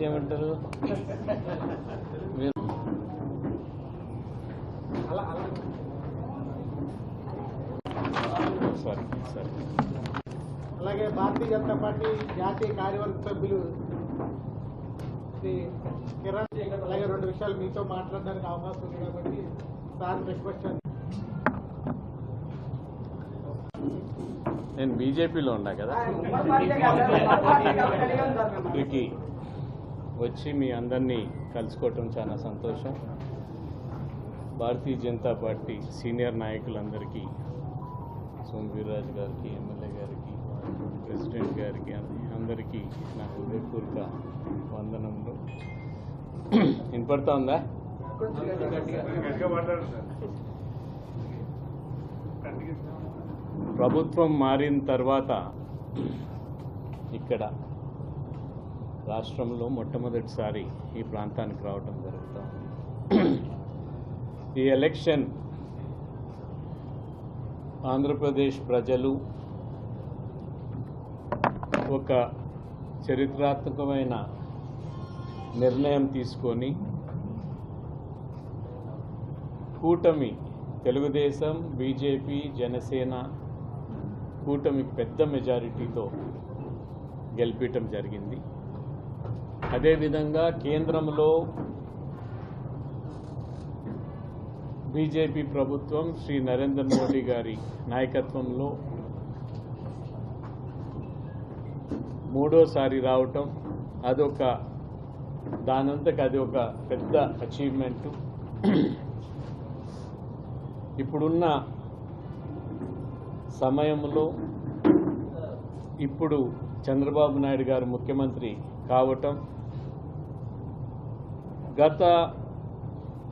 చేయమంటారు మీరు సరే సరే. అలాగే భారతీయ జనతా పార్టీ జాతీయ కార్యవర్గ సభ్యులు శ్రీ కిరణ్ అలాగే రెండు విషయాలు మీతో మాట్లాడడానికి అవకాశం ఉంది కాబట్టి సార్ రిక్వెస్ట్. నేను బీజేపీలో ఉన్నా కదా? వచ్చి మీ అందరినీ కలుసుకోవటం చాలా సంతోషం. భారతీయ జనతా పార్టీ సీనియర్ నాయకులందరికీ సోమవీర్రాజు గారికి ఎమ్మెల్యే గారికి ప్రెసిడెంట్ గారికి అందరికీ నా హృదయపూర్వక వందనములు. వినపడతా ఉందా ప్రభుత్వం మారిన తర్వాత ఇక్కడ రాష్ట్రంలో మొట్టమొదటిసారి ఈ ప్రాంతానికి రావడం జరుగుతూ ఈ ఎలక్షన్ ఆంధ్రప్రదేశ్ ప్రజలు ఒక చరిత్రాత్మకమైన నిర్ణయం తీసుకొని కూటమి తెలుగుదేశం బీజేపీ జనసేన కూటమి పెద్ద మెజారిటీతో గెలిపించడం జరిగింది. అదేవిధంగా కేంద్రంలో బీజేపీ ప్రభుత్వం శ్రీ నరేంద్ర మోడీ గారి నాయకత్వంలో మూడోసారి రావటం అదొక దానంతకు అది ఒక పెద్ద అచీవ్మెంట్ ఇప్పుడున్న సమయంలో ఇప్పుడు చంద్రబాబు నాయుడు గారు ముఖ్యమంత్రి కావటం గత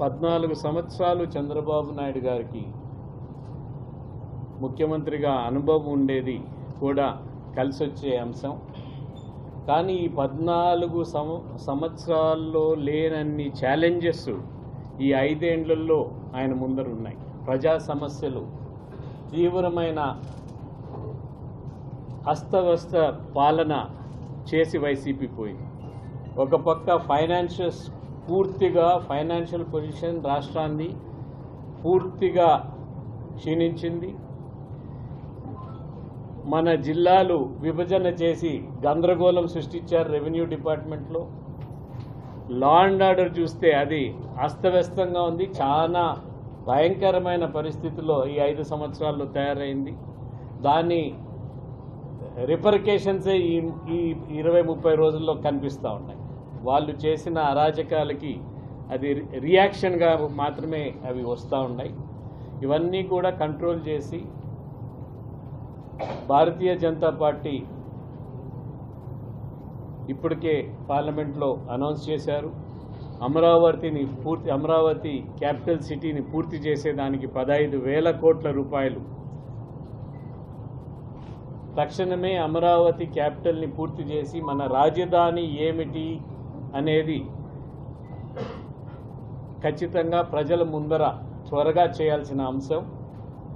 పద్నాలుగు సంవత్సరాలు చంద్రబాబు నాయుడు గారికి ముఖ్యమంత్రిగా అనుభవం ఉండేది కూడా కలిసి వచ్చే అంశం. కానీ ఈ పద్నాలుగు సంవత్సరాల్లో లేనన్ని ఛాలెంజెస్ ఈ ఐదేండ్లలో ఆయన ముందర ఉన్నాయి ప్రజా సమస్యలు తీవ్రమైన అస్తవ్యస్త పాలన చేసి వైసీపీ పోయింది. ఒక పక్క ఫైనాన్షియల్స్ పూర్తిగా ఫైనాన్షియల్ పొజిషన్ రాష్ట్రాన్ని పూర్తిగా క్షీణించింది. మన జిల్లాలు విభజన చేసి గందరగోళం సృష్టించారు రెవెన్యూ డిపార్ట్మెంట్లో. లా అండ్ ఆర్డర్ చూస్తే అది అస్తవ్యస్తంగా ఉంది. చాలా భయంకరమైన పరిస్థితిలో ఈ ఐదు సంవత్సరాల్లో తయారైంది. దాని రిపర్కేషన్సే ఈ ఈ ఇరవై ముప్పై రోజుల్లో కనిపిస్తూ ఉన్నాయి. వాళ్ళు చేసిన అరాజకాలకి అది రియాక్షన్గా మాత్రమే అవి వస్తూ ఉన్నాయి. ఇవన్నీ కూడా కంట్రోల్ చేసి భారతీయ జనతా పార్టీ ఇప్పటికే పార్లమెంట్లో అనౌన్స్ చేశారు. అమరావతిని పూర్తి అమరావతి క్యాపిటల్ సిటీని పూర్తి చేసేదానికి పదహైదు వేల కోట్ల రూపాయలు. తక్షణమే అమరావతి క్యాపిటల్ని పూర్తి చేసి మన రాజధాని ఏమిటి? అనేది ఖచ్చితంగా ప్రజల ముందర త్వరగా చేయాల్సిన అంశం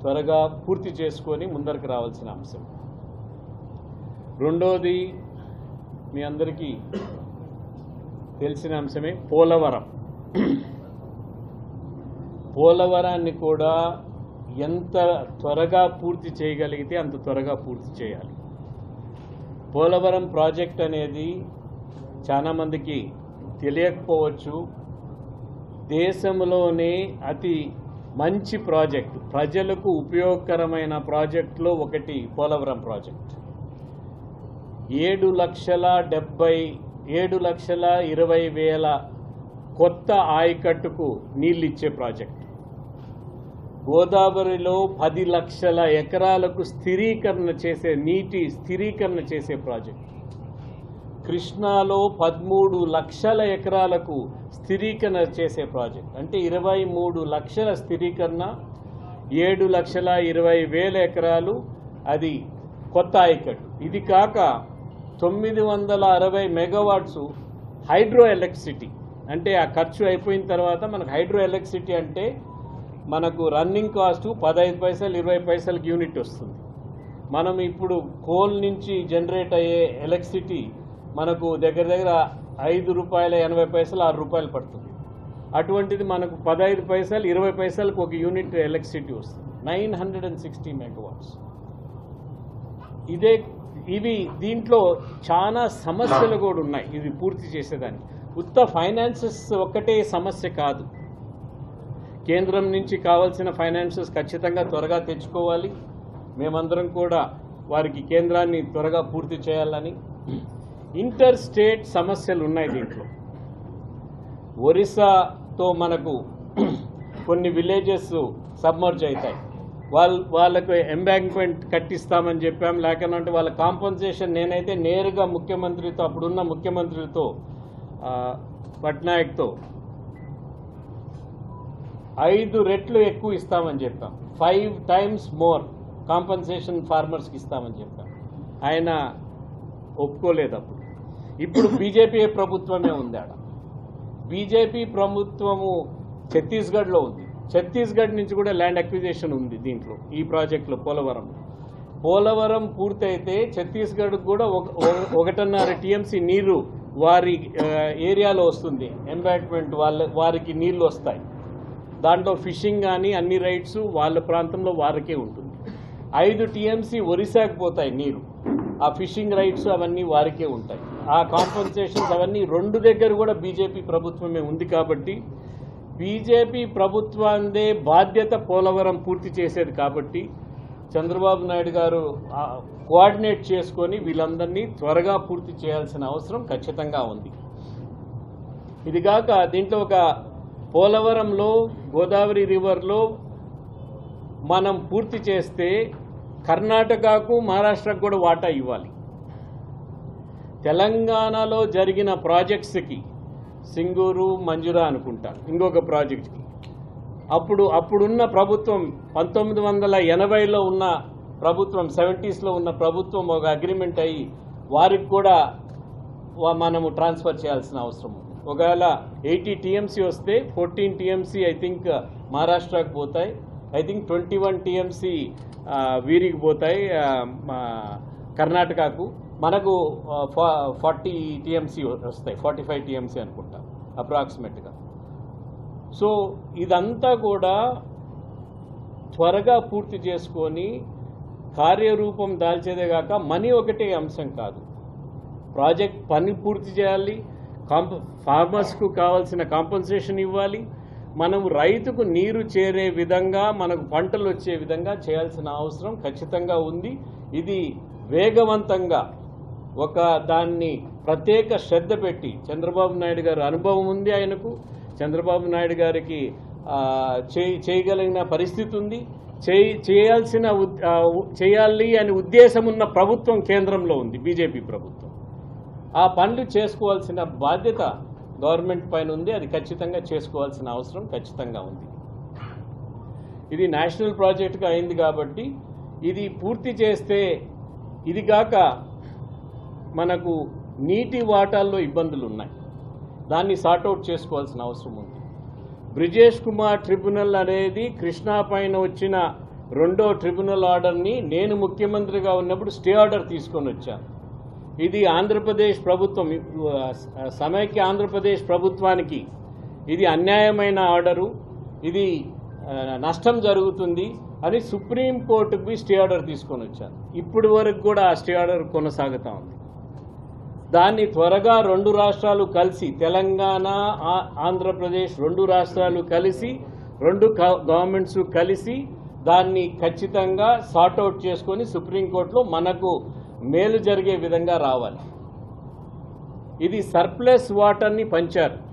త్వరగా పూర్తి చేసుకొని ముందరకు రావాల్సిన అంశం. రెండోది మీ అందరికీ తెలిసిన అంశమే పోలవరం. పోలవరాన్ని కూడా ఎంత త్వరగా పూర్తి చేయగలిగితే అంత త్వరగా పూర్తి చేయాలి. పోలవరం ప్రాజెక్ట్ అనేది చాలామందికి తెలియకపోవచ్చు. దేశంలోనే అతి మంచి ప్రాజెక్ట్ ప్రజలకు ఉపయోగకరమైన ప్రాజెక్టులో ఒకటి పోలవరం ప్రాజెక్ట్. ఏడు లక్షల డెబ్బై ఏడు లక్షల ఇరవై వేల కొత్త ఆయకట్టుకు నీళ్ళు ఇచ్చే ప్రాజెక్ట్. గోదావరిలో పది లక్షల ఎకరాలకు స్థిరీకరణ చేసే నీటి స్థిరీకరణ చేసే ప్రాజెక్ట్. కృష్ణాలో పదమూడు లక్షల ఎకరాలకు స్థిరీకరణ చేసే ప్రాజెక్ట్. అంటే ఇరవై మూడు లక్షల స్థిరీకరణ ఏడు లక్షల ఇరవై వేల ఎకరాలు అది కొత్త ఆయకట్టు. ఇది కాక తొమ్మిది వందల అరవై మెగావాట్స్ హైడ్రో ఎలక్ట్రిసిటీ అంటే ఆ ఖర్చు అయిపోయిన తర్వాత మనకు హైడ్రో ఎలక్ట్రిసిటీ అంటే మనకు రన్నింగ్ కాస్ట్ పదహైదు పైసలు ఇరవై పైసలకి యూనిట్ వస్తుంది. మనం ఇప్పుడు కోల్ నుంచి జనరేట్ అయ్యే ఎలక్ట్రిసిటీ మనకు దగ్గర దగ్గర ఐదు రూపాయల ఎనభై పైసలు ఆరు రూపాయలు పడుతుంది. అటువంటిది మనకు పదహైదు పైసలు ఇరవై పైసలకు ఒక యూనిట్ ఎలక్ట్రిసిటీ వస్తుంది. Nine hundred and sixty megawatts. ఇదే ఇవి దీంట్లో చాలా సమస్యలు కూడా ఉన్నాయి ఇది పూర్తి చేసేదానికి. ఉత్త ఫైనాన్సెస్ ఒక్కటే సమస్య కాదు. కేంద్రం నుంచి కావాల్సిన ఫైనాన్సెస్ ఖచ్చితంగా త్వరగా తెచ్చుకోవాలి. మేమందరం కూడా వారికి కేంద్రాన్ని త్వరగా పూర్తి చేయాలని ఇంటర్ స్టేట్ సమస్యలు ఉన్నాయి దీంట్లో. ఒరిస్సాతో మనకు కొన్ని విలేజెస్ సబ్మర్జ్ అవుతాయి. వాళ్ళ వాళ్ళకు ఎంబ్యాంక్మెంట్ కట్టిస్తామని చెప్పాం. లేకనంటే వాళ్ళ కాంపన్సేషన్ నేనైతే నేరుగా ముఖ్యమంత్రితో అప్పుడున్న ముఖ్యమంత్రితో పట్నాయక్తో ఐదు రెట్లు ఎక్కువ ఇస్తామని చెప్పాం. ఫైవ్ టైమ్స్ మోర్ కాంపన్సేషన్ ఫార్మర్స్కి ఇస్తామని చెప్పాం. ఆయన ఒప్పుకోలేదు అప్పుడు. ఇప్పుడు బీజేపీ ప్రభుత్వమే ఉంది ఆడ. బీజేపీ ప్రభుత్వము ఛత్తీస్గఢ్లో ఉంది. ఛత్తీస్గఢ్ నుంచి కూడా ల్యాండ్ అక్విజిషన్ ఉంది దీంట్లో ఈ ప్రాజెక్టులో పోలవరం. పోలవరం పూర్తయితే ఛత్తీస్గఢ్ కూడా ఒక ఒకటిన్నర టీఎంసీ నీరు వారి ఏరియాలో వస్తుంది. ఎంబాట్మెంట్ వాళ్ళ వారికి నీళ్ళు వస్తాయి. దాంట్లో ఫిషింగ్ కానీ అన్ని రైట్స్ వాళ్ళ ప్రాంతంలో వారికే ఉంటుంది. ఐదు టీఎంసీ ఒరిస్సాకి పోతాయి నీరు. ఆ ఫిషింగ్ రైట్స్ అవన్నీ వారికే ఉంటాయి. ఆ కాంపన్సేషన్స్ అవన్నీ రెండు దగ్గర కూడా బీజేపీ ప్రభుత్వమే ఉంది కాబట్టి బీజేపీ ప్రభుత్వాందే బాధ్యత పోలవరం పూర్తి చేసేది కాబట్టి చంద్రబాబు నాయుడు గారు కోఆర్డినేట్ చేసుకొని వీళ్ళందరినీ త్వరగా పూర్తి చేయాల్సిన అవసరం ఖచ్చితంగా ఉంది. ఇది కాక దీంట్లో ఒక పోలవరంలో గోదావరి రివర్లో మనం పూర్తి చేస్తే కర్ణాటకకు మహారాష్ట్రకు కూడా వాటా ఇవ్వాలి. తెలంగాణలో జరిగిన ప్రాజెక్ట్స్కి సింగూరు మంజురా అనుకుంటా ఇంకొక ప్రాజెక్ట్కి. అప్పుడు అప్పుడున్న ప్రభుత్వం పంతొమ్మిది వందల ఎనభైలో ఉన్న ప్రభుత్వం సెవెంటీస్లో ఉన్న ప్రభుత్వం ఒక అగ్రిమెంట్ అయ్యి వారికి కూడా మనము ట్రాన్స్ఫర్ చేయాల్సిన అవసరం ఉంది. ఒకవేళ ఎయిటీ టీఎంసీ వస్తే ఫోర్టీన్ టీఎంసీ ఐ థింక్ మహారాష్ట్రకు పోతాయి. I think twenty one TMC వీరికి పోతాయి మా కర్ణాటకకు. మనకు ఫార్టీ టీఎంసీ వస్తాయి ఫార్టీ ఫైవ్ టీఎంసీ అనుకుంటా అప్రాక్సిమేట్గా. సో ఇదంతా కూడా త్వరగా పూర్తి చేసుకొని కార్యరూపం దాల్చేదే కాక మనీ ఒకటే అంశం కాదు. ప్రాజెక్ట్ పని పూర్తి చేయాలి కాంప ఫార్మర్స్కు కావాల్సిన కాంపన్సేషన్ ఇవ్వాలి మనం రైతుకు నీరు చేరే విధంగా మనకు పంటలు వచ్చే విధంగా చేయాల్సిన అవసరం ఖచ్చితంగా ఉంది. ఇది వేగవంతంగా ఒక దాన్ని ప్రత్యేక శ్రద్ధ పెట్టి చంద్రబాబు నాయుడు గారు అనుభవం ఉంది ఆయనకు చంద్రబాబు నాయుడు గారికి చేయి చేయగలిగిన పరిస్థితి ఉంది. చేయి చేయాల్సిన ఉద్- చేయాలి అని ఉద్దేశం ఉన్న ప్రభుత్వం కేంద్రంలో ఉంది బీజేపీ ప్రభుత్వం. ఆ పనులు చేసుకోవాల్సిన బాధ్యత గవర్నమెంట్ పైన ఉంది అది ఖచ్చితంగా చేసుకోవాల్సిన అవసరం ఖచ్చితంగా ఉంది. ఇది నేషనల్ ప్రాజెక్టుగా అయింది కాబట్టి ఇది పూర్తి చేస్తే ఇది కాక మనకు నీటి వాటాల్లో ఇబ్బందులు ఉన్నాయి. దాన్ని సార్ట్అవుట్ చేసుకోవాల్సిన అవసరం ఉంది. బ్రిజేష్ కుమార్ ట్రిబ్యునల్ అనేది కృష్ణా పైన వచ్చిన రెండో ట్రిబ్యునల్ ఆర్డర్ని నేను ముఖ్యమంత్రిగా ఉన్నప్పుడు స్టే ఆర్డర్ తీసుకొని వచ్చాను. ఇది ఆంధ్రప్రదేశ్ ప్రభుత్వం సమైక్య ఆంధ్రప్రదేశ్ ప్రభుత్వానికి ఇది అన్యాయమైన ఆర్డరు ఇది నష్టం జరుగుతుంది అని సుప్రీంకోర్టుకి స్టే ఆర్డర్ తీసుకొని వచ్చాను ఇప్పటి వరకు కూడా ఆ స్టే ఆర్డర్ కొనసాగుతూ ఉంది. దాన్ని త్వరగా రెండు రాష్ట్రాలు కలిసి తెలంగాణ ఆ- ఆంధ్రప్రదేశ్ రెండు రాష్ట్రాలు కలిసి రెండు గవర్నమెంట్స్ కలిసి దాన్ని ఖచ్చితంగా సార్ట్అవుట్ చేసుకొని సుప్రీంకోర్టులో మనకు మేలు జరిగే విధంగా రావాలి. ఇది సర్ప్లస్ వాటర్ని పంచారు.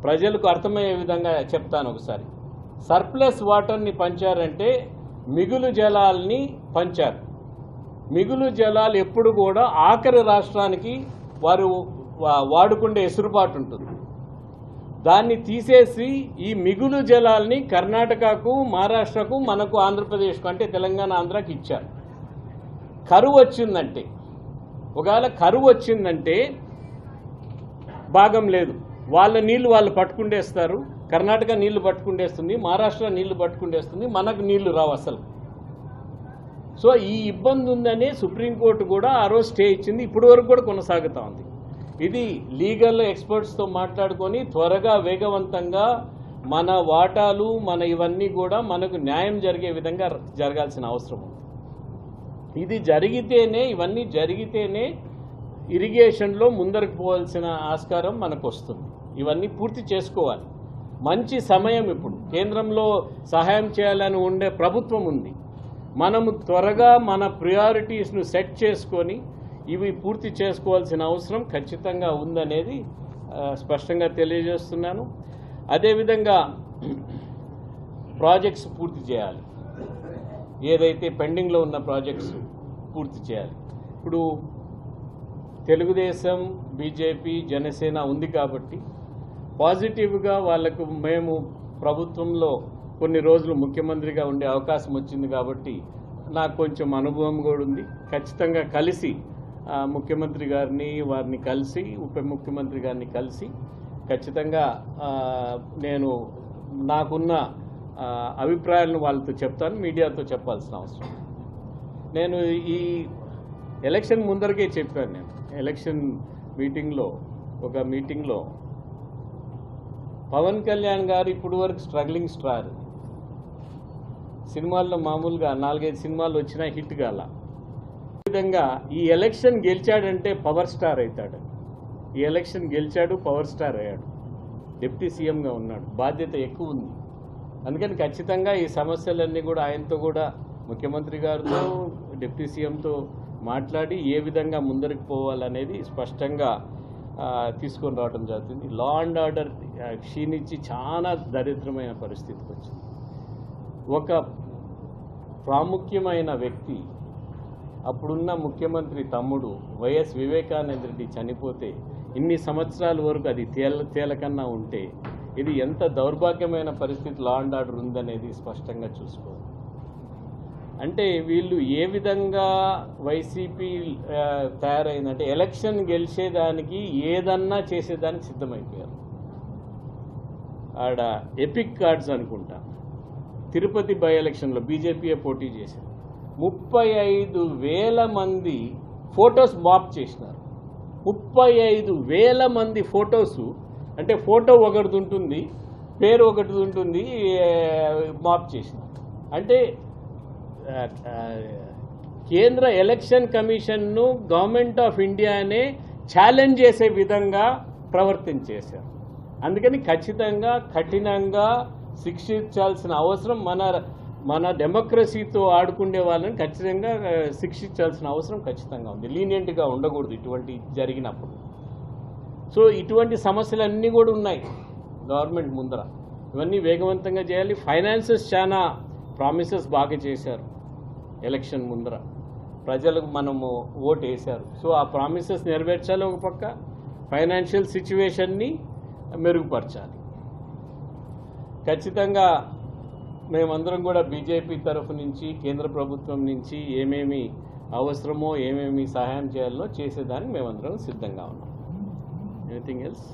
ప్రజలకు అర్థమయ్యే విధంగా చెప్తాను ఒకసారి. సర్ప్లస్ వాటర్ని పంచారంటే మిగులు జలాల్ని పంచారు. మిగులు జలాలు ఎప్పుడు కూడా ఆఖరి రాష్ట్రానికి వారు వా- వాడుకుండే ఎసురుబాటు ఉంటుంది. దాన్ని తీసేసి ఈ మిగులు జలాల్ని కర్ణాటకకు మహారాష్ట్రకు మనకు ఆంధ్రప్రదేశ్కు అంటే తెలంగాణ ఆంధ్రాకి ఇచ్చారు. కరువు వచ్చిందంటే ఒకవేళ కరువు వచ్చిందంటే భాగం లేదు. వాళ్ళ నీళ్ళు వాళ్ళు పట్టుకుండేస్తారు. కర్ణాటక నీళ్ళు పట్టుకుండేస్తుంది మహారాష్ట్ర నీళ్ళు పట్టుకుండేస్తుంది మనకు నీళ్ళు రావు అసలు. సో ఈ ఇబ్బంది ఉందనే సుప్రీంకోర్టు కూడా ఆ రోజు స్టే ఇచ్చింది. ఇప్పటి వరకు కూడా కొనసాగుతూ ఉంది. ఇది లీగల్ ఎక్స్పర్ట్స్తో మాట్లాడుకొని త్వరగా వేగవంతంగా మన వాటాలు మన ఇవన్నీ కూడా మనకు న్యాయం జరిగే విధంగా జరగాల్సిన అవసరం ఉంది. ఇది జరిగితేనే ఇవన్నీ జరిగితేనే ఇరిగేషన్లో ముందరకు పోవాల్సిన ఆస్కారం మనకు వస్తుంది ఇవన్నీ పూర్తి చేసుకోవాలి. మంచి సమయం ఇప్పుడు. కేంద్రంలో సహాయం చేయాలని ఉండే ప్రభుత్వం ఉంది. మనము త్వరగా మన ప్రియారిటీస్ను సెట్ చేసుకొని ఇవి పూర్తి చేసుకోవాల్సిన అవసరం ఖచ్చితంగా ఉందనేది స్పష్టంగా తెలియజేస్తున్నాను. అదేవిధంగా ప్రాజెక్ట్స్ పూర్తి చేయాలి. ఏదైతే పెండింగ్లో ఉన్న ప్రాజెక్ట్స్ పూర్తి చేయాలి. ఇప్పుడు తెలుగుదేశం బీజేపీ జనసేన ఉంది కాబట్టి పాజిటివ్గా వాళ్ళకు మేము ప్రభుత్వంలో కొన్ని రోజులు ముఖ్యమంత్రిగా ఉండే అవకాశం వచ్చింది కాబట్టి నాకు కొంచెం అనుభవం కూడా ఉంది. ఖచ్చితంగా కలిసి ముఖ్యమంత్రి గారిని వారిని కలిసి ఉప ముఖ్యమంత్రి గారిని కలిసి ఖచ్చితంగా నేను నాకున్న అభిప్రాయాలను వాళ్ళతో చెప్తాను మీడియాతో చెప్పాల్సిన అవసరం నేను ఈ ఎలక్షన్ ముందరకే చెప్పాను నేను. ఎలక్షన్ మీటింగ్లో ఒక మీటింగ్లో. పవన్ కళ్యాణ్ గారు ఇప్పుడు వరకు స్ట్రగ్లింగ్ స్టార్. సినిమాల్లో మామూలుగా నాలుగైదు సినిమాలు వచ్చినా హిట్ కాల. ఈ విధంగా ఈ ఎలక్షన్ గెలిచాడంటే పవర్ స్టార్ అవుతాడు ఈ ఎలక్షన్ గెలిచాడు పవర్ స్టార్ అయ్యాడు. డిప్యూటీ సీఎంగా ఉన్నాడు. బాధ్యత ఎక్కువ ఉంది. అందుకని ఖచ్చితంగా ఈ సమస్యలన్నీ కూడా ఆయనతో కూడా ముఖ్యమంత్రి గారితో డిప్యూటీ సీఎంతో మాట్లాడి ఏ విధంగా ముందరికి పోవాలనేది స్పష్టంగా తీసుకొని రావడం జరుగుతుంది. లా అండ్ ఆర్డర్ క్షీణించి చాలా దరిద్రమైన పరిస్థితికి వచ్చింది. ఒక ప్రాముఖ్యమైన వ్యక్తి అప్పుడున్న ముఖ్యమంత్రి తమ్ముడు వైఎస్ వివేకానంద రెడ్డి చనిపోతే ఇన్ని సంవత్సరాల వరకు అది తేల తేలకన్నా ఉంటే ఇది ఎంత దౌర్భాగ్యమైన పరిస్థితి లా అండ్ ఆర్డర్ ఉందనేది స్పష్టంగా చూసుకోవాలి. అంటే వీళ్ళు ఏ విధంగా వైసీపీ తయారైందంటే ఎలక్షన్ గెలిచేదానికి ఏదన్నా చేసేదానికి సిద్ధమైపోయారు. ఆడ ఎపిక్ కార్డ్స్ అనుకుంటా. తిరుపతి బై ఎలక్షన్లో బీజేపీయే పోటీ చేశారు. ముప్పై ఐదు వేల మంది ఫొటోస్ మాప్ చేసినారు. ముప్పై ఐదు వేల మంది ఫొటోస్ అంటే ఫోటో ఒకటి ఉంటుంది పేరు ఒకటి ఉంటుంది మాప్ చేసినారు. అంటే కేంద్ర ఎలక్షన్ కమిషన్ను గవర్నమెంట్ ఆఫ్ ఇండియానే ఛాలెంజ్ చేసే విధంగా ప్రవర్తించేశారు అందుకని ఖచ్చితంగా కఠినంగా శిక్షించాల్సిన అవసరం మన మన డెమోక్రసీతో ఆడుకునే వాళ్ళని ఖచ్చితంగా శిక్షించాల్సిన అవసరం ఖచ్చితంగా ఉంది. లీనియంట్గా ఉండకూడదు ఇటువంటి జరిగినప్పుడు. సో ఇటువంటి సమస్యలన్నీ కూడా ఉన్నాయి గవర్నమెంట్ ముందర. ఇవన్నీ వేగవంతంగా చేయాలి. ఫైనాన్సెస్ చాలా ప్రామిసెస్ బాగా చేశారు. ఎలక్షన్ ముందర. ప్రజలకు మనము ఓటు వేశారు సో ఆ ప్రామిసెస్ నెరవేర్చాలి ఒక పక్క. ఫైనాన్షియల్ సిచ్యువేషన్ని మెరుగుపరచాలి. ఖచ్చితంగా మేమందరం కూడా బీజేపీ తరఫు నుంచి కేంద్ర ప్రభుత్వం నుంచి ఏమేమి అవసరమో ఏమేమి సహాయం చేయాలో చేసేదానికి మేమందరం సిద్ధంగా ఉన్నాం. ఎనీథింగ్ ఎల్స్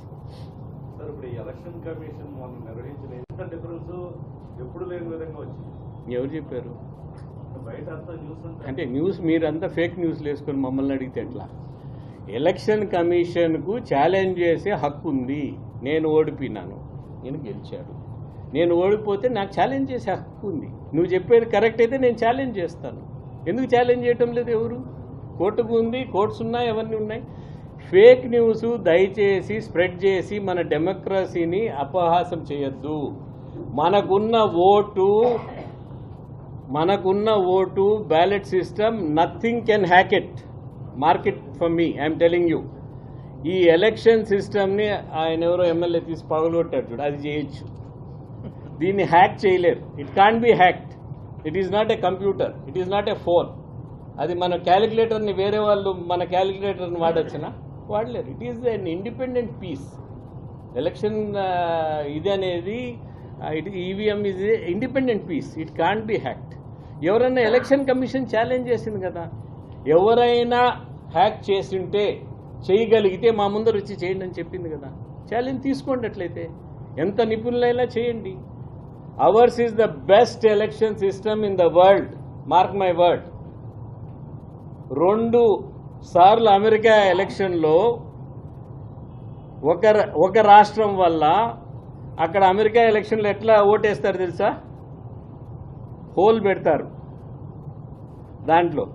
సార్ ఇప్పుడు ఎలక్షన్ కమిషన్ మనం నిర్వహించిన ఎంత డిఫరెన్స్ ఎప్పుడు లేని విధంగా వచ్చింది? ఎవరు చెప్పారు? అంటే న్యూస్ మీరంతా ఫేక్ న్యూస్లు వేసుకొని మమ్మల్ని అడిగితే ఎట్లా? ఎలక్షన్ కమిషన్కు ఛాలెంజ్ చేసే హక్కు ఉంది. నేను ఓడిపోయినాను. నేను గెలిచాడు నేను ఓడిపోతే నాకు ఛాలెంజ్ చేసే హక్కు ఉంది. నువ్వు చెప్పేది కరెక్ట్ అయితే నేను ఛాలెంజ్ చేస్తాను. ఎందుకు ఛాలెంజ్ చేయటం లేదు ఎవరు? కోర్టుకు ఉంది కోర్ట్స్ ఉన్నాయి అవన్నీ ఉన్నాయి. ఫేక్ న్యూస్ దయచేసి స్ప్రెడ్ చేసి మన డెమోక్రసీని అపహాసం చేయొద్దు. మనకున్న ఓటు మనకున్న vote ballot system nothing can hack it. Mark it for me I'm telling you. ఈ ఎలక్షన్ సిస్టమ్ని ఆయన ఎవరో ఎమ్మెల్యే తీసి పగలగొట్టారు చూడు అది చేయొచ్చు. దీన్ని హ్యాక్ చేయలేరు. It can't be hacked it is not a computer it is not a phone అది మన క్యాలిక్యులేటర్ని వేరే వాళ్ళు మన క్యాలిక్యులేటర్ని వాడొచ్చినా? వాడలేరు. It is an independent piece election ఇది అనేది it EVM is independent piece it can't be hacked ఎవరైనా ఎలక్షన్ కమిషన్ ఛాలెంజ్ చేసింది కదా. ఎవరైనా హ్యాక్ చేసింటే చేయగలిగితే మా ముందర వచ్చి చేయండి అని చెప్పింది కదా. ఛాలెంజ్ తీసుకోండి అట్లయితే. ఎంత నిపుణులైనా చేయండి. Ours is the best election system in the world mark my word రెండు సార్లు అమెరికా ఎలక్షన్లో ఒక ఒక రాష్ట్రం వల్ల అక్కడ అమెరికా ఎలక్షన్లు ఎట్లా ఓటేస్తారు తెలుసా? హోల్ పెడతారు దాంట్లో.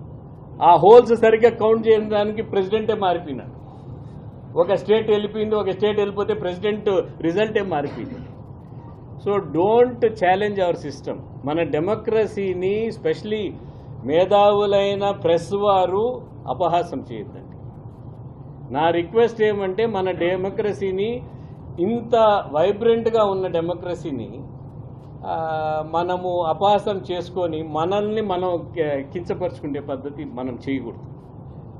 ఆ హోల్స్ సరిగ్గా కౌంట్ చేయడానికి ప్రెసిడెంటే మారిపోయినాడు. ఒక స్టేట్ వెళ్ళిపోయింది ఒక స్టేట్ వెళ్ళిపోతే ప్రెసిడెంట్ రిజల్టే మారిపోయింది. So don't challenge our system. మన డెమోక్రసీని స్పెషలీ మేధావులైన ప్రెస్ వారు అపహాసం చేయొద్దండి. నా రిక్వెస్ట్ ఏమంటే మన డెమోక్రసీని ఇంత వైబ్రెంట్గా ఉన్న డెమోక్రసీని మనము అపహాసం చేసుకొని మనల్ని మనం కించపరుచుకునే పద్ధతి మనం చేయకూడదు.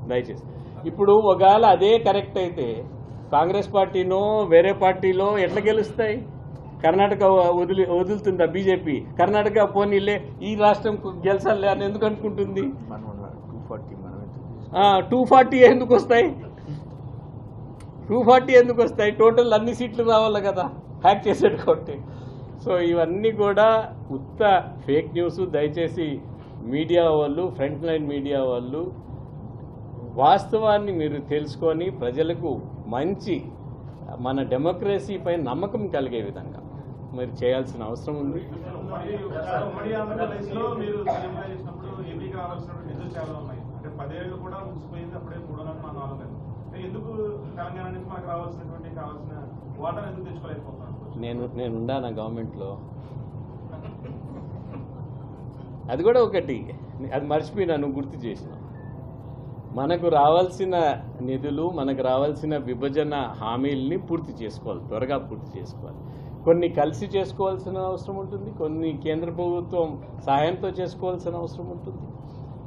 దయచేసి. ఇప్పుడు ఒకవేళ అదే కరెక్ట్ అయితే కాంగ్రెస్ పార్టీనో వేరే పార్టీలో ఎట్లా గెలుస్తాయి? కర్ణాటక వదిలి వదులుతుందా బీజేపీ? కర్ణాటక పోనీలే ఈ రాష్ట్రం గెలిచాలే అని ఎందుకు అనుకుంటుంది? టూ ఫార్టీ టూ ఫార్టీ ఎందుకు వస్తాయి? టూ ఫార్టీ ఎందుకు వస్తాయి? టోటల్ అన్ని సీట్లు రావాలి కదా. హ్యాక్ చేసేది కాబట్టి సో ఇవన్నీ కూడా ఉత్త ఫేక్ న్యూస్ దయచేసి మీడియా వాళ్ళు ఫ్రంట్ లైన్ మీడియా వాళ్ళు వాస్తవాన్ని మీరు తెలుసుకొని ప్రజలకు మంచి మన డెమోక్రసీ పై నమ్మకం కలిగే విధంగా మీరు చేయాల్సిన అవసరం ఉంది. రావాల్సినటువంటి ఎందుకు తెచ్చుకోలేకపోతుంది నేను నేను ఉండాను గవర్నమెంట్లో? అది కూడా ఒకటి. అది మర్చిపోయినా నువ్వు గుర్తు చేసిన. మనకు రావాల్సిన నిధులు మనకు రావాల్సిన విభజన హామీల్ని పూర్తి చేసుకోవాలి త్వరగా పూర్తి చేసుకోవాలి. కొన్ని కలిసి చేసుకోవాల్సిన అవసరం ఉంటుంది కొన్ని కేంద్ర ప్రభుత్వం సహాయంతో చేసుకోవాల్సిన అవసరం ఉంటుంది.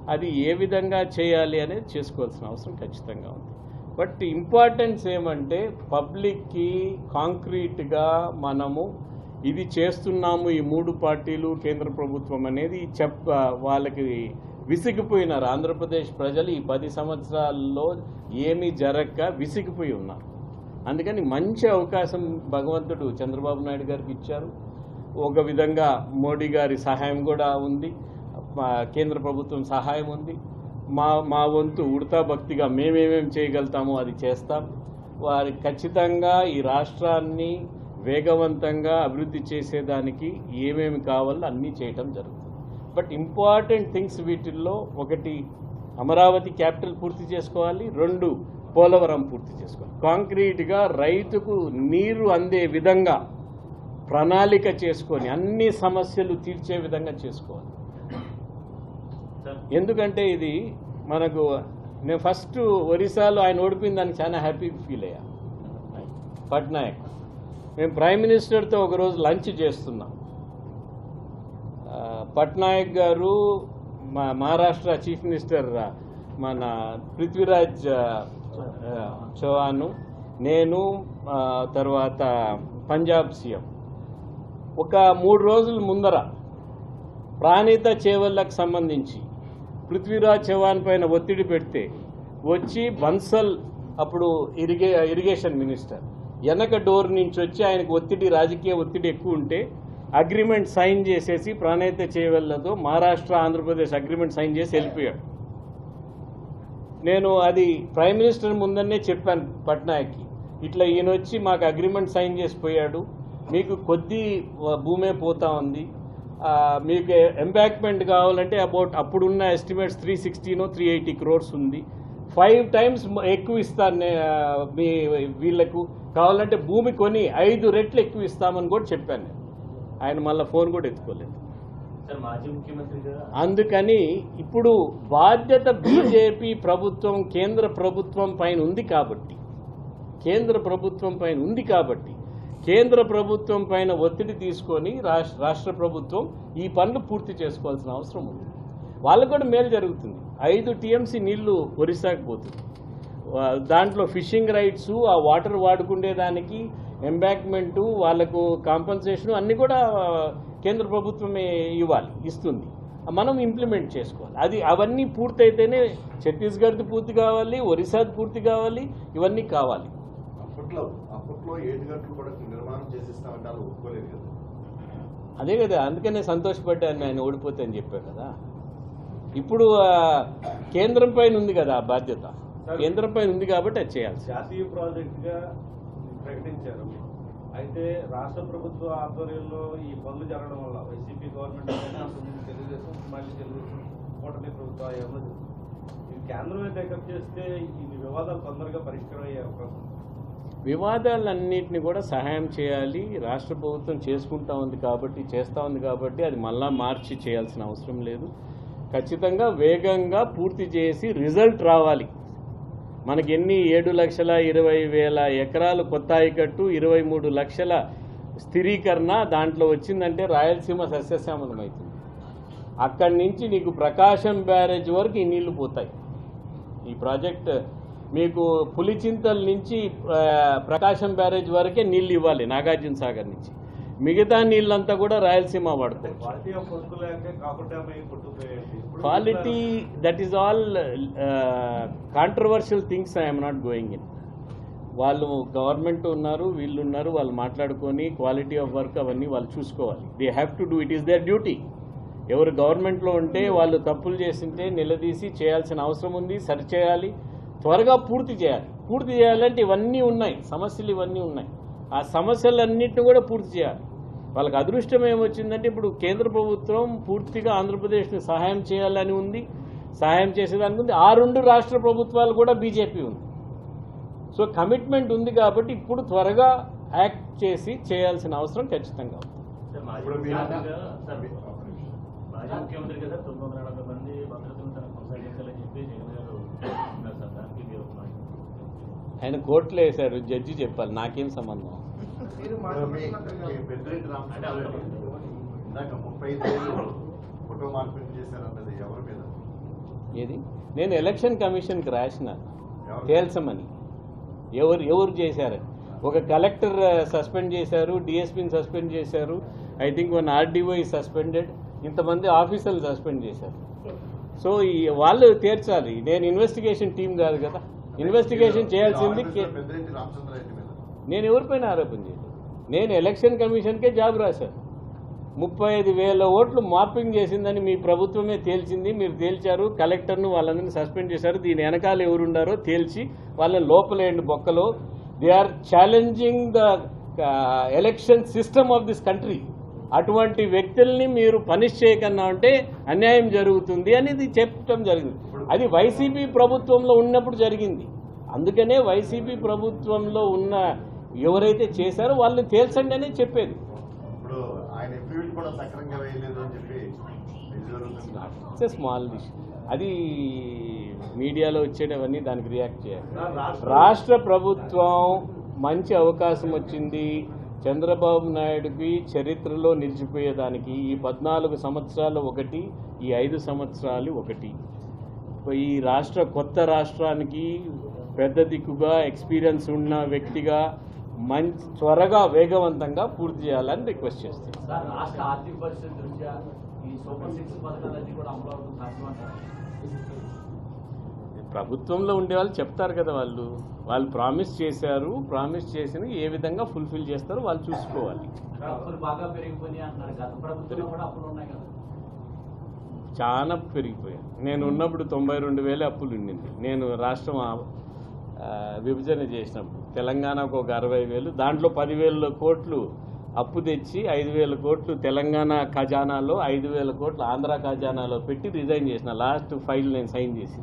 అది ఏ విధంగా చేయాలి అనేది చేసుకోవాల్సిన అవసరం ఖచ్చితంగా ఉంది. బట్ ఇంపార్టెన్స్ ఏమంటే పబ్లిక్కి కాంక్రీట్గా మనము ఇది చేస్తున్నాము ఈ మూడు పార్టీలు కేంద్ర ప్రభుత్వం అనేది చెప్ప వాళ్ళకి విసిగిపోయినారు. ఆంధ్రప్రదేశ్ ప్రజలు ఈ పది సంవత్సరాల్లో ఏమీ జరగక విసిగిపోయి ఉన్నారు. అందుకని మంచి అవకాశం భగవంతుడు చంద్రబాబు నాయుడు గారికి ఇచ్చారు. ఒక విధంగా మోడీ గారి సహాయం కూడా ఉంది. కేంద్ర ప్రభుత్వం సహాయం ఉంది. మా మా వంతు ఉడతా భక్తిగా మేమేమేమి చేయగలుగుతామో అది చేస్తాం. వారి ఖచ్చితంగా ఈ రాష్ట్రాన్ని వేగవంతంగా అభివృద్ధి చేసేదానికి ఏమేమి కావాలో అన్నీ చేయటం జరుగుతుంది. బట్ ఇంపార్టెంట్ థింగ్స్ వీటిల్లో ఒకటి అమరావతి క్యాపిటల్ పూర్తి చేసుకోవాలి రెండు పోలవరం పూర్తి చేసుకోవాలి. కాంక్రీట్గా రైతుకు నీరు అందే విధంగా ప్రణాళిక చేసుకొని అన్ని సమస్యలు తీర్చే విధంగా చేసుకోవాలి. ఎందుకంటే ఇది మనకు నేను ఫస్ట్ ఒరిస్సాలో ఆయన ఓడిపోయిన దానికి చాలా హ్యాపీ ఫీల్ అయ్యా. పట్నాయక్. మేము ప్రైమ్ మినిస్టర్తో ఒకరోజు లంచ్ చేస్తున్నాం. పట్నాయక్ గారు మా మహారాష్ట్ర చీఫ్ మినిస్టర్ మన పృథ్వీరాజ్ చౌహాన్ నేను తర్వాత పంజాబ్ సీఎం. ఒక మూడు రోజుల ముందర ప్రాణిత చేవళ్ళకు సంబంధించి పృథ్వీరాజ్ చౌహాన్ పైన ఒత్తిడి పెడితే వచ్చి బన్సల్ అప్పుడు ఇరిగే ఇరిగేషన్ మినిస్టర్. వెనక డోర్ నుంచి వచ్చి ఆయనకు ఒత్తిడి రాజకీయ ఒత్తిడి ఎక్కువ ఉంటే అగ్రిమెంట్ సైన్ చేసేసి ప్రాణాయిత చేయవల్లతో మహారాష్ట్ర ఆంధ్రప్రదేశ్ అగ్రిమెంట్ సైన్ చేసి వెళ్ళిపోయాడు. నేను అది ప్రైమ్ మినిస్టర్ ముందనే చెప్పాను పట్నాయక్కి. ఇట్లా ఈయన వచ్చి మాకు అగ్రిమెంట్ సైన్ చేసి పోయాడు. మీకు కొద్ది భూమే పోతా ఉంది. మీకు ఎంబాక్మెంట్ కావాలంటే అబౌట్ అప్పుడున్న estimates three sixty no three eighty crores ఉంది. ఫైవ్ టైమ్స్ ఎక్కువ ఇస్తాను మీ వీళ్ళకు. కావాలంటే భూమి కొని ఐదు రెట్లు ఎక్కువ ఇస్తామని కూడా చెప్పాను నేను. ఆయన మళ్ళీ ఫోన్ కూడా ఎత్తుకోలేదు. సార్ మాజీ ముఖ్యమంత్రి గారు అందుకని ఇప్పుడు బాధ్యత బీజేపీ ప్రభుత్వం కేంద్ర ప్రభుత్వం పైన ఉంది కాబట్టి కేంద్ర ప్రభుత్వం పైన ఉంది కాబట్టి కేంద్ర ప్రభుత్వం పైన ఒత్తిడి తీసుకొని రాష్ట్ర రాష్ట్ర ప్రభుత్వం ఈ పనులు పూర్తి చేసుకోవాల్సిన అవసరం ఉంది. వాళ్ళకు కూడా మేలు జరుగుతుంది. ఐదు టీఎంసీ నీళ్ళు ఒరిస్సాకి పోతుంది దాంట్లో ఫిషింగ్ రైట్స్ ఆ వాటర్ వాడుకుండేదానికి ఎంబాక్మెంటు వాళ్ళకు కాంపన్సేషన్ అన్నీ కూడా కేంద్ర ప్రభుత్వమే ఇవ్వాలి ఇస్తుంది. మనం ఇంప్లిమెంట్ చేసుకోవాలి. అది అవన్నీ పూర్తయితేనే ఛత్తీస్గఢ్ది పూర్తి కావాలి ఒరిస్సాది పూర్తి కావాలి ఇవన్నీ కావాలి. అప్పట్లో అప్పట్లో ఏడు గంటలు కూడా నిర్మాణం చేసిస్తామంటే వాళ్ళు ఒప్పుకోలేదు కదా. అదే కదా అందుకనే సంతోషపడ్డాను ఆయన ఓడిపోతే అని చెప్పాను కదా. ఇప్పుడు కేంద్రం పైన ఉంది కదా ఆ బాధ్యత. కేంద్రం పైన ఉంది కాబట్టి అది చేయాల్సి జాతీయ ప్రాజెక్టుగా ప్రకటించారు. అయితే రాష్ట్ర ప్రభుత్వ ఆధ్వర్యంలో ఈ పనులు జరగడం వల్ల వైసీపీ గవర్నమెంట్ తెలుగుదేశం మళ్ళీ తెలుగుదేశం కూటమి ప్రభుత్వం ఏమో ఇది కేంద్రమే టేకప్ చేస్తే ఈ వివాదాలు తొందరగా పరిష్కారం అయ్యే అవకాశం ఉంది. వివాదాలన్నింటినీ కూడా సహాయం చేయాలి. రాష్ట్ర ప్రభుత్వం చేసుకుంటా ఉంది కాబట్టి చేస్తూ ఉంది కాబట్టి అది మళ్ళా మార్చి చేయాల్సిన అవసరం లేదు. ఖచ్చితంగా వేగంగా పూర్తి చేసి రిజల్ట్ రావాలి. మనకి ఎన్ని ఏడు లక్షల ఇరవై వేల ఎకరాలు కొత్త ఆయకట్టు ఇరవై మూడు లక్షల స్థిరీకరణ దాంట్లో వచ్చిందంటే రాయలసీమ సస్యశ్యామలం అవుతుంది. అక్కడి నుంచి నీకు ప్రకాశం బ్యారేజ్ వరకు ఈ నీళ్ళు పోతాయి. ఈ ప్రాజెక్ట్ మీకు పులిచింతల నుంచి ప్రకాశం బ్యారేజ్ వరకే నీళ్ళు ఇవ్వాలి నాగార్జున సాగర్ నుంచి. మిగతా నీళ్ళంతా కూడా రాయలసీమ ఇప్పుడు quality that is all controversial things I'm not going in వాళ్ళు గవర్నమెంట్ ఉన్నారు వీళ్ళు ఉన్నారు వాళ్ళు మాట్లాడుకొని క్వాలిటీ ఆఫ్ వర్క్ అవన్నీ వాళ్ళు చూసుకోవాలి. They have to do it is their duty ఎవరు గవర్నమెంట్లో ఉంటే వాళ్ళు తప్పులు చేసింటే నిలదీసి చేయాల్సిన అవసరం ఉంది సరిచేయాలి. త్వరగా పూర్తి చేయాలి. పూర్తి చేయాలంటే ఇవన్నీ ఉన్నాయి. సమస్యలు ఇవన్నీ ఉన్నాయి. ఆ సమస్యలన్నింటిని కూడా పూర్తి చేయాలి. వాళ్ళకి అదృష్టం ఏమొచ్చిందంటే ఇప్పుడు కేంద్ర ప్రభుత్వం పూర్తిగా ఆంధ్రప్రదేశ్ని సహాయం చేయాలని ఉంది. సహాయం చేసేదానికి ఉంది. ఆ రెండు రాష్ట్ర ప్రభుత్వాలు కూడా బీజేపీ ఉంది. సో కమిట్మెంట్ ఉంది కాబట్టి ఇప్పుడు త్వరగా యాక్ట్ చేసి చేయాల్సిన అవసరం ఖచ్చితంగా ఉంది. ముఖ్యమంత్రిగా సార్ తొమ్మిది వందల నలభై మంది భద్రతను తన కొనసాగించాలని చెప్పి జగన్ గారు ఉన్నారు సార్ దానికి మీరు ఒక మాట. ఆయన కోర్టులో వేశారు జడ్జి చెప్పాలి. నాకేం సంబంధం? ఏది? నేను ఎలక్షన్ కమిషన్కి రాసిన? తేల్చమని. ఎవరు ఎవరు చేశారు? ఒక కలెక్టర్ సస్పెండ్ చేశారు డిఎస్పీని సస్పెండ్ చేశారు I think one RDO suspended ఇంతమంది ఆఫీసర్లు సస్పెండ్ చేశారు. సో ఈ వాళ్ళు తీర్చాలి నేను ఇన్వెస్టిగేషన్ టీం కాదు కదా. ఇన్వెస్టిగేషన్ చేయాల్సింది నేను ఎవరిపైన ఆరోపణ చేయలేదు నేను ఎలక్షన్ కమిషన్కే జాబ్ రాశాను. ముప్పై ఐదు వేల ఓట్లు మార్పింగ్ చేసిందని మీ ప్రభుత్వమే తేల్చింది. మీరు తేల్చారు. కలెక్టర్ను వాళ్ళందరినీ సస్పెండ్ చేశారు. దీని వెనకాల ఎవరుండారో తేల్చి వాళ్ళని లోపలేయండి బొక్కలో. They are challenging the election system of this country. అటువంటి వ్యక్తుల్ని మీరు పనిష్ చేయకన్నా ఉంటే అన్యాయం జరుగుతుంది అనేది చెప్పడం జరిగింది. అది వైసీపీ ప్రభుత్వంలో ఉన్నప్పుడు జరిగింది. అందుకనే వైసీపీ ప్రభుత్వంలో ఉన్న ఎవరైతే చేశారో వాళ్ళని తేల్చండి అనే చెప్పేది. స్మాల్ అది మీడియాలో వచ్చేటవన్నీ దానికి రియాక్ట్ చేయాలి. రాష్ట్ర ప్రభుత్వం మంచి అవకాశం వచ్చింది. చంద్రబాబు నాయుడుకి చరిత్రలో నిలిచిపోయేదానికి ఈ పద్నాలుగు సంవత్సరాలు ఒకటి ఈ ఐదు సంవత్సరాలు ఒకటి. ఈ రాష్ట్ర కొత్త రాష్ట్రానికి పెద్ద దిక్కుగా ఎక్స్పీరియన్స్ ఉన్న వ్యక్తిగా మంచి త్వరగా వేగవంతంగా పూర్తి చేయాలని రిక్వెస్ట్ చేస్తాను ప్రభుత్వంలో ఉండే వాళ్ళు చెప్తారు కదా వాళ్ళు. వాళ్ళు ప్రామిస్ చేశారు ప్రామిస్ చేసిన ఏ విధంగా ఫుల్ఫిల్ చేస్తారో వాళ్ళు చూసుకోవాలి. చాలా పెరిగిపోయాయి. నేను ఉన్నప్పుడు తొంభై రెండు వేలు అప్పులు ఉండింది. నేను రాష్ట్రం విభజన చేసినప్పుడు తెలంగాణకు ఒక అరవై వేలు దాంట్లో పదివేల కోట్లు అప్పు తెచ్చి ఐదు వేల కోట్లు తెలంగాణ ఖజానాలో ఐదు వేల కోట్లు ఆంధ్ర ఖజానాలో పెట్టి రిజైన్ చేసిన. లాస్ట్ ఫైల్ నేను సైన్ చేసి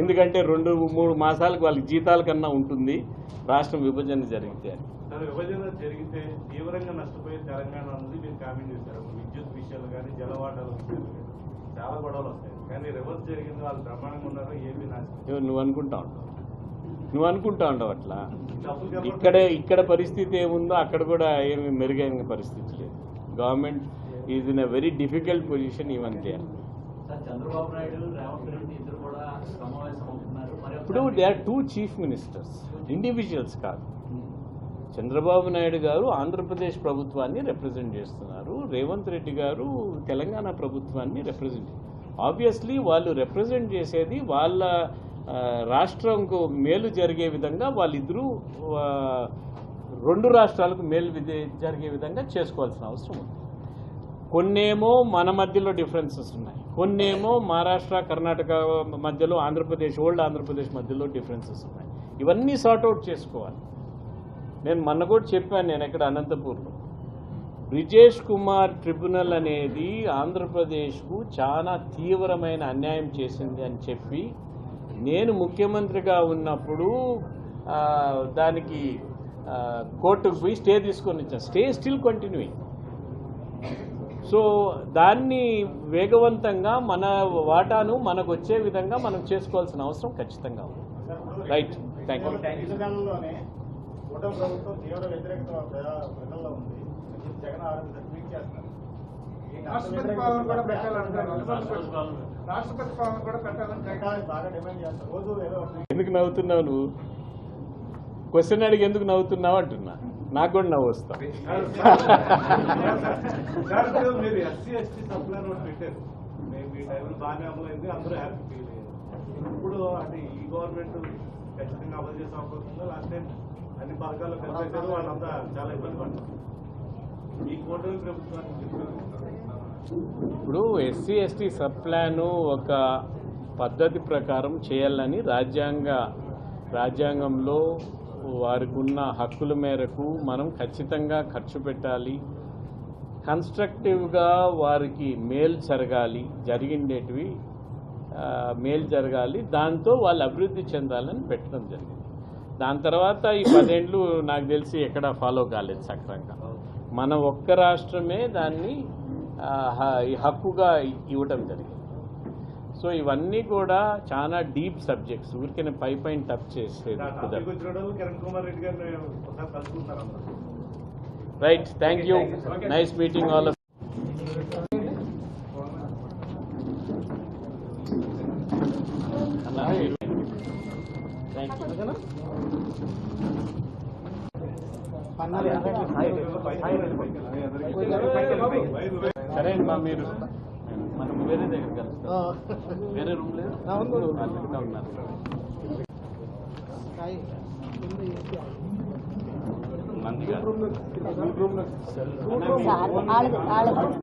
ఎందుకంటే రెండు మూడు మాసాలకు వాళ్ళకి జీతాల కన్నా ఉంటుంది. రాష్ట్రం విభజన జరిగితే. విభజన జరిగితే తీవ్రంగా నష్టపోయే తెలంగాణ అన్నది మీరు కామెంట్ చేశారు. విద్యుత్ విషయాలు కానీ జలవాటాల విషయాలు కానీ చాలా గొడవలు వస్తాయి. కానీ రివర్స్ జరిగింది. వాళ్ళు బ్రహ్మాండంగా ఉన్నారు. ఏమీ నాశనం నువ్వు అనుకుంటా ఉంటావు. నువ్వు అనుకుంటా ఉండవు అట్లా. ఇక్కడ ఇక్కడ పరిస్థితి ఏముందో అక్కడ కూడా ఏమి మెరుగైన పరిస్థితి లేదు. Government is in a very difficult position even there sir Chandrababu Naidu Revanth Reddy ఇద్దరు కూడా సమావేశం అవుతున్నారు మరి ఇప్పుడు they are two chief ministers individuals కాదు. చంద్రబాబు నాయుడు గారు ఆంధ్రప్రదేశ్ ప్రభుత్వాన్ని రిప్రజెంట్ చేస్తున్నారు. రేవంత్ రెడ్డి గారు తెలంగాణ ప్రభుత్వాన్ని రిప్రజెంట్ ఆబ్వియస్లీ వాళ్ళు రిప్రజెంట్ చేసేది వాళ్ళ రాష్ట్రంకు మేలు జరిగే విధంగా వాళ్ళిద్దరూ రెండు రాష్ట్రాలకు మేలు జరిగే విధంగా చేసుకోవాల్సిన అవసరం ఉంది. కొన్నేమో మన మధ్యలో డిఫరెన్సెస్ ఉన్నాయి. కొన్నేమో మహారాష్ట్ర కర్ణాటక మధ్యలో ఆంధ్రప్రదేశ్ ఓల్డ్ ఆంధ్రప్రదేశ్ మధ్యలో డిఫరెన్సెస్ ఉన్నాయి. ఇవన్నీ సార్ట్అవుట్ చేసుకోవాలి. నేను మొన్న కూడా చెప్పాను నేను ఎక్కడ అనంతపూర్లో. బ్రిజేష్ కుమార్ ట్రిబ్యునల్ అనేది ఆంధ్రప్రదేశ్కు చాలా తీవ్రమైన అన్యాయం చేసింది అని చెప్పి నేను ముఖ్యమంత్రిగా ఉన్నప్పుడు దానికి కోర్టుకు పోయి స్టే తీసుకొని వచ్చాను స్టే స్టిల్ కంటిన్యూయింగ్ సో దాన్ని వేగవంతంగా మన వాటాను మనకు వచ్చే విధంగా మనం చేసుకోవాల్సిన అవసరం ఖచ్చితంగా ఉంది. రైట్ థ్యాంక్ యూ రాష్ట్రపతి కూడా పెట్టాలని ఎందుకు నవ్వుతున్నావు నువ్వు? క్వశ్చన్ అడిగి ఎందుకు నవ్వుతున్నావు అంటున్నా. నాకు కూడా నవ్వు వస్తా ఇప్పుడు మీరు ఎస్సీ ఎస్టీ సప్లై టైంలో బాగానే అమలైంది అందరూ హ్యాపీ ఇప్పుడు అంటే ఈ గవర్నమెంట్ ఖచ్చితంగా అమలు చేసే అవకాశం ఉందా లాస్ట్ టైం అన్ని పథకాలు కలిపేశారు వాళ్ళంతా చాలా ఇబ్బంది పడ్డారు ఈ కూటమి ప్రభుత్వానికి ఇప్పుడు ఎస్సీ ఎస్టీ సబ్ ప్లాను ఒక పద్ధతి ప్రకారం చేయాలని రాజ్యాంగ రాజ్యాంగంలో వారికి ఉన్న హక్కుల మేరకు మనం ఖచ్చితంగా ఖర్చు పెట్టాలి. కన్స్ట్రక్టివ్గా వారికి మేలు జరగాలి. జరిగిండేటివి మేలు జరగాలి. దాంతో వాళ్ళు అభివృద్ధి చెందాలని పెట్టడం జరిగింది. దాని తర్వాత ఈ పదేండ్లు నాకు తెలిసి ఎక్కడ ఫాలో కాలేదు సక్రంగా. మన ఒక్క రాష్ట్రమే దాన్ని ఈ హక్కుగా ఇవ్వటం జరిగింది. సో ఇవన్నీ కూడా చాలా డీప్ సబ్జెక్ట్స్. ఊరికే పై పైన టచ్ చేసేది right thank you nice meeting all సరే మా మీరు. మనం వేరే దగ్గర కలుస్తాం వేరే రూమ్ లేదు అక్కడ ఉన్నారు మంది కాదు. సార్ వాళ్ళది వాళ్ళది